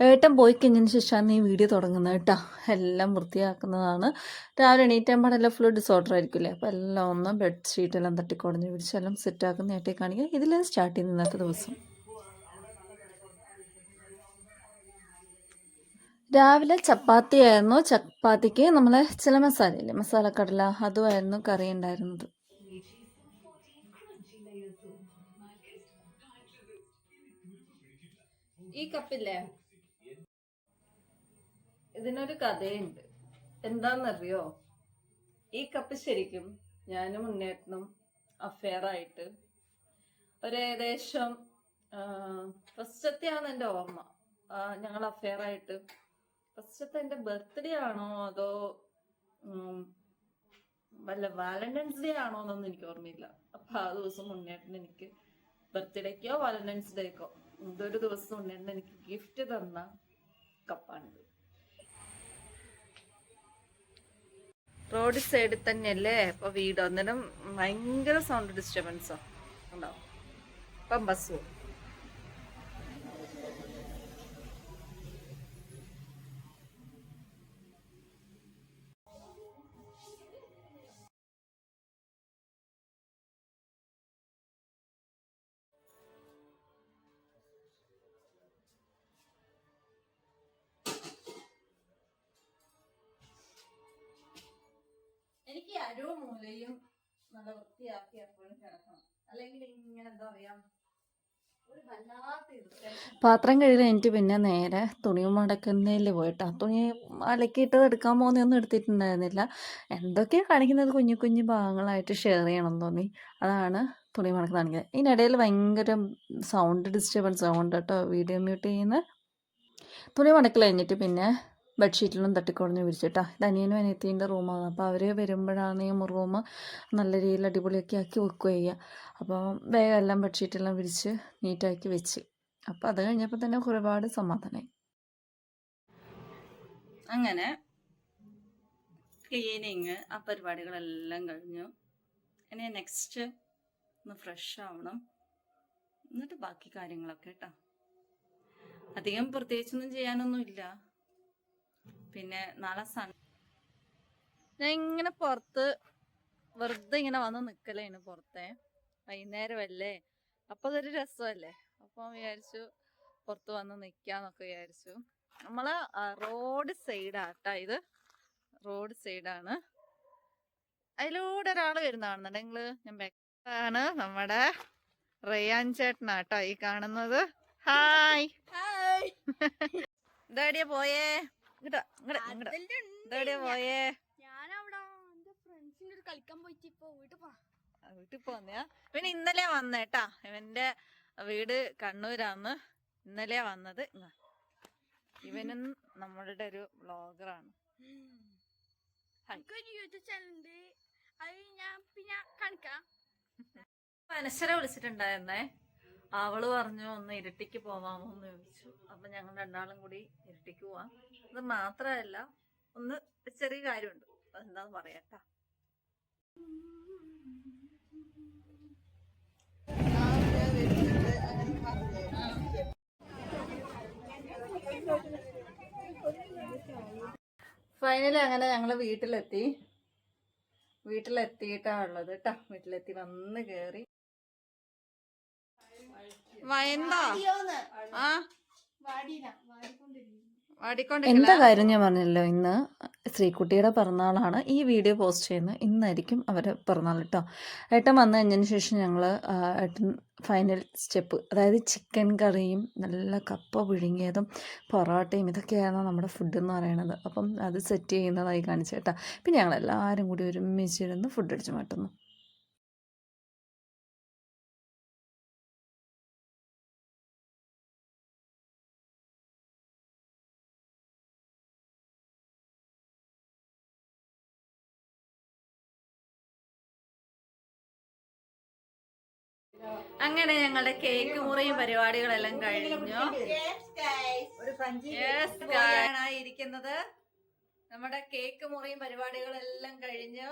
ഏട്ടൻ പോയി കഴിഞ്ഞതിന് ശേഷമാണ് ഈ വീഡിയോ തുടങ്ങുന്നത് കേട്ടോ. എല്ലാം വൃത്തിയാക്കുന്നതാണ്. രാവിലെ എണീറ്റാകുമ്പോഴെല്ലാം ഫുൾ ഡിസോർഡർ ആയിരിക്കില്ലേ? അപ്പോൾ എല്ലാം ഒന്ന് ബെഡ്ഷീറ്റെല്ലാം തട്ടിക്കുടഞ്ഞ് പിടിച്ച് എല്ലാം സെറ്റാക്കുന്ന ഏട്ടയെ കാണിക്കുക ഇതിൽ സ്റ്റാർട്ട് ചെയ്യുന്ന ഇന്നത്തെ ദിവസം. രാവിലെ ചപ്പാത്തി ആയിരുന്നു ചപ്പാത്തിക്ക് നമ്മളെ ചില മസാലയില്ലേ? മസാലക്കടല അതുമായിരുന്നു കറി ഉണ്ടായിരുന്നത്. ഈ കപ്പില്ലേ? ഇതിനൊരു കഥയുണ്ട്. എന്താന്നറിയോ? ഈ കപ്പ് ശരിക്കും ഞാനും മുന്നേറ്റനും അഫെയർ ആയിട്ട് ഒരു ഏകദേശം ഫസ്റ്റത്തെയാണ് എന്റെ ഓർമ്മ. ഞങ്ങൾ അഫെയർ ആയിട്ട് ഫസ്റ്റത്തെ എന്റെ ബർത്ത്ഡേ ആണോ അതോ വല്ല വാലന്റൈൻസ് ഡേ ആണോ എന്നൊന്നും എനിക്ക് ഓർമ്മയില്ല. അപ്പൊ ആ ദിവസം മുന്നേറ്റം എനിക്ക് ബർത്ത്ഡേക്കോ വാലന്റൈൻസ് ഡേക്കോ ഇതൊരു ദിവസം മുന്നേറ്റൻ എനിക്ക് ഗിഫ്റ്റ് തന്ന കപ്പാണിത്. റോഡ് സൈഡിൽ തന്നെയല്ലേ? അപ്പൊ വീട് അന്നേരം ഭയങ്കര സൗണ്ട് ഡിസ്റ്റർബൻസോ ഉണ്ടാവും ഇപ്പം ബസ് പോകും അരവും മൂലയും നല്ല വൃത്തിയാക്കി എപ്പോഴും കിടക്കണം. അല്ലെങ്കിൽ ഇങ്ങനെ എന്താ പറയാ. പാത്രം കഴുകി എനിക്ക് പിന്നെ നേരെ തുണി മടക്കുന്നതിൽ പോയിട്ടാ. തുണി അലക്കിയിട്ടത് എടുക്കാൻ പോകുന്നൊന്നും എടുത്തിട്ടുണ്ടായിരുന്നില്ല. എന്തൊക്കെയാ കാണിക്കുന്നത് കുഞ്ഞു കുഞ്ഞു ഭാഗങ്ങളായിട്ട് ഷെയർ ചെയ്യണം തോന്നി. അതാണ് തുണി മടക്ക് കാണിക്കുന്നത്. ഇതിനിടയിൽ ഭയങ്കര സൗണ്ട് ഡിസ്റ്റർബൻസ് സൗണ്ട് കേട്ടോ വീഡിയോ മ്യൂട്ട് ചെയ്യുന്ന. തുണി മടക്കൽ കഴിഞ്ഞിട്ട് പിന്നെ ബെഡ്ഷീറ്റിലും തട്ടിക്കുടഞ്ഞ് വിരിച്ചിട്ടാ. അനിയനും അനിയത്തീന്റെ റൂമാണ് അപ്പോൾ അവർ വരുമ്പോഴാണ് ഈ റൂം നല്ല രീതിയിൽ അടിപൊളിയൊക്കെ ആക്കി വെക്കുക ചെയ്യുക അപ്പോൾ വേഗം എല്ലാം ബെഡ്ഷീറ്റെല്ലാം വിരിച്ച് നീറ്റാക്കി വെച്ച്. അപ്പോൾ അത് കഴിഞ്ഞപ്പോൾ തന്നെ ഒരുപാട് സമാധാനമായി അങ്ങനെ ക്ലീനിങ് ആ പരിപാടികളെല്ലാം കഴിഞ്ഞു. ഇനി നെക്സ്റ്റ് ഒന്ന് ഫ്രഷ് ആവണം. എന്നിട്ട് ബാക്കി കാര്യങ്ങളൊക്കെ കേട്ടോ അധികം പ്രത്യേകിച്ചൊന്നും ചെയ്യാനൊന്നും ഇല്ല പിന്നെ നാളെ സൺ ഞാൻ ഇങ്ങനെ പുറത്ത് വെറുതെ ഇങ്ങനെ വന്ന് നിൽക്കലേന് പുറത്തെ. വൈകുന്നേരമല്ലേ അപ്പൊ അതൊരു രസമല്ലേ അപ്പം വിചാരിച്ചു പുറത്ത് വന്ന് നിൽക്കാന്നൊക്കെ വിചാരിച്ചു. നമ്മൾ റോഡ് സൈഡാട്ടാ ഇത്. റോഡ് സൈഡാണ്. അതിലൂടെ ഒരാൾ വരുന്നാണെന്നുണ്ടെങ്കിൽ ഞാൻ ബാക്കാണ് നമ്മുടെ റയാൻ ചേട്ടനാട്ടോ ഈ കാണുന്നത്. ഹായ്. ഇതെവിടെയാ പോയേ? ഇങ്ങോട്ടാ ഇങ്ങോട്ട് ഇങ്ങോട്ട് ഇതെവിടെയാ പോയേ? ഞാനവിടെ എന്റെ ഫ്രണ്ട്സിന്റെ ഒരു കളിക്കാൻ പോയിട്ട് ഇപ്പൊ വീട്ടിൽ പോന്നെയാ? പിന്നെ ഇന്നലെ വന്നേട്ടാ ഇവന്റെ വീട് കണ്ണൂരാന്ന് ഇന്നലെ വന്നത്. ഇവനും നമ്മളുടെ ഒരു വ്ളോഗറാണ്. കാണിക്കാം. മനശ്ശര വിളിച്ചിട്ടുണ്ടായിരുന്നേ? അവൾ പറഞ്ഞു ഒന്ന് ഇരട്ടിക്ക് പോവാമോ എന്ന് ചോദിച്ചു. അപ്പൊ ഞങ്ങൾ രണ്ടാളും കൂടി ഇരട്ടിക്ക് പോവാം. അത് മാത്രമല്ല ഒന്ന് ചെറിയ കാര്യമുണ്ട്. എന്താന്ന് പറയാട്ടാ. ഫൈനലി അങ്ങനെ ഞങ്ങൾ വീട്ടിലെത്തി. വീട്ടിലെത്തിയിട്ടാ ഉള്ളത് കേട്ടാ വീട്ടിലെത്തി വന്ന് കേറി. എന്താ ആ? എന്താ കാര്യം ഞാൻ പറഞ്ഞല്ലോ ഇന്ന് ശ്രീകുട്ടിയുടെ പിറന്നാളാണ്. ഈ വീഡിയോ പോസ്റ്റ് ചെയ്യുന്നത് ഇന്നായിരിക്കും അവരെ പിറന്നാൾ കേട്ടോ ഏട്ടൻ വന്നു കഴിഞ്ഞതിന് ശേഷം ഞങ്ങൾ ഏട്ടൻ ഫൈനൽ സ്റ്റെപ്പ് അതായത് ചിക്കൻ കറിയും നല്ല കപ്പ പുഴുങ്ങിയതും പൊറോട്ടയും ഇതൊക്കെയായിരുന്നു നമ്മുടെ ഫുഡ് എന്ന് പറയുന്നത് അപ്പം അത് സെറ്റ് ചെയ്യുന്നതായി കാണിച്ചു കേട്ടോ പിന്നെ ഞങ്ങൾ എല്ലാവരും കൂടി ഒരുമിച്ചിരുന്ന് ഫുഡ് അടിച്ചു മാറ്റുന്നു. അങ്ങനെ ഞങ്ങളുടെ കേക്ക് മുറിയും പരിപാടികളെല്ലാം കഴിഞ്ഞു. Yes, guys. ആണ് ഇരിക്കുന്നത്. നമ്മുടെ കേക്ക് മുറിയും പരിപാടികളെല്ലാം കഴിഞ്ഞു.